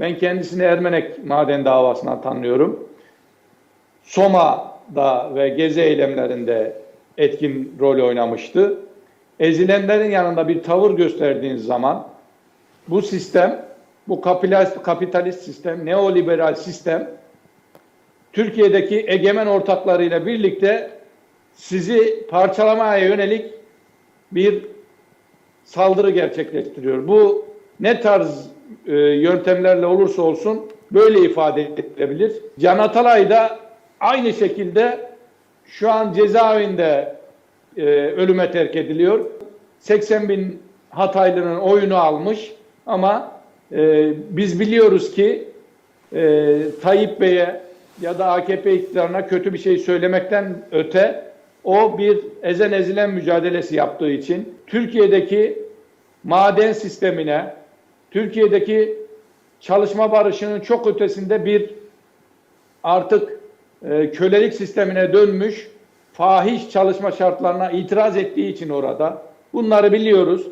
Ben kendisini Ermenek maden davasından tanıyorum. Soma'da ve gezi eylemlerinde etkin rol oynamıştı. Ezilenlerin yanında bir tavır gösterdiğiniz zaman bu sistem, bu kapitalist, kapitalist sistem, neoliberal sistem Türkiye'deki egemen ortaklarıyla birlikte sizi parçalamaya yönelik bir saldırı gerçekleştiriyor. Bu ne tarz e, yöntemlerle olursa olsun böyle ifade edilebilir. Can Atalay da aynı şekilde şu an cezaevinde e, ölüme terk ediliyor. 80 bin Hataylı'nın oyunu almış ama e, biz biliyoruz ki e, Tayyip Bey'e ya da AKP iktidarına kötü bir şey söylemekten öte o bir ezen ezilen mücadelesi yaptığı için Türkiye'deki maden sistemine, Türkiye'deki çalışma barışının çok ötesinde bir artık e, kölelik sistemine dönmüş fahiş çalışma şartlarına itiraz ettiği için orada. Bunları biliyoruz.